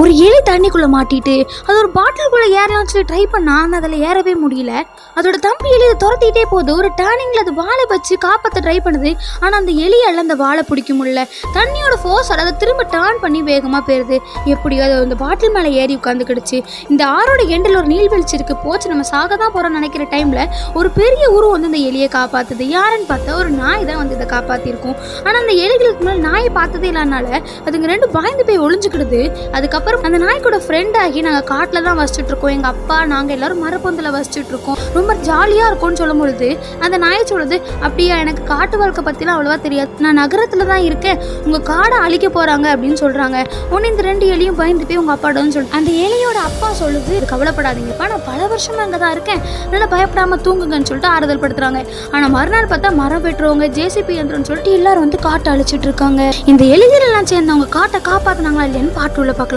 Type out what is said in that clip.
ஒரு எலி தண்ணிக்குள்ளே மாட்டிட்டு அது ஒரு பாட்டிலுக்குள்ளே ஏறலாம்னு சொல்லி ட்ரை பண்ணா ஆனால் அதில் ஏறவே முடியல. அதோட தம்பி எலி அதை துரத்திட்டே போகுது. ஒரு டேர்னிங்கில் அது வாழை வச்சு காப்பாற்ற ட்ரை பண்ணுது. ஆனால் அந்த எலியால் அந்த வாழை பிடிக்க முடியல. தண்ணியோட ஃபோர்ஸோட அதை திரும்ப டேர்ன் பண்ணி வேகமாக போயிருது. எப்படியோ அது அந்த பாட்டில் மேலே ஏறி உட்காந்துக்கிடுச்சு இந்த ஆறோட எண்டில் ஒரு நீர்வீழ்ச்சி இருக்கு போச்சு. நம்ம சாக தான் போகிறோம் நினைக்கிற டைமில் ஒரு பெரிய உருவம் வந்து இந்த எலியை காப்பாற்றுது யாருன்னு பார்த்தா ஒரு நாய் தான் வந்து இதை காப்பாற்றிருக்கும் ஆனால் அந்த எலிகளுக்கு முன்னாடி நாயை பார்த்ததே இல்லாதனால அதுங்க ரெண்டு பாய்ந்து போய் ஒளிஞ்சுக்கிடுது அதுக்கப்புறம் அந்த நாய்க்கூட ஃப்ரெண்ட் ஆகி நாங்கள் காட்டில் தான் வசிச்சுட்டு இருக்கோம். எங்கள் அப்பா நாங்கள் எல்லாரும் மரப்பொந்தில் வசிச்சுட்டு இருக்கோம். ரொம்ப ஜாலியாக இருக்கும்னு சொல்லும் பொழுது அந்த நாயை சொல்லுது அப்படியா எனக்கு காட்டு வாழ்க்கை பற்றிலாம் அவ்வளோவா தெரியாது. நான் நகரத்தில் தான் இருக்கேன். உங்கள் காடை அழிக்க போகிறாங்க அப்படின்னு சொல்கிறாங்க ஒன்று இந்த ரெண்டு எலியும் பயந்து போய் உங்கள் அப்பாடன்னு சொல்லி அந்த எலியோட அப்பா சொல்லுது கவலைப்படாதீங்கப்பா. நான் பல வருஷமாக அங்கே தான் இருக்கேன். நல்லா பயப்படாமல் தூங்குங்கன்னு சொல்லிட்டு ஆறுதல் படுத்துறாங்க. ஆனால் மறுநாள் பார்த்தா மரம் வெட்டுறவங்க ஜேசிபி யந்திரம்னு சொல்லிட்டு எல்லாரும் வந்து காட்டை அழிச்சிட்டு இருக்காங்க. இந்த எலிகள் எல்லாம் சேர்ந்தவங்க காட்டை காப்பாத்துனாங்களா இல்லையான்னு பாட்டுள்ள பார்க்கலாம்.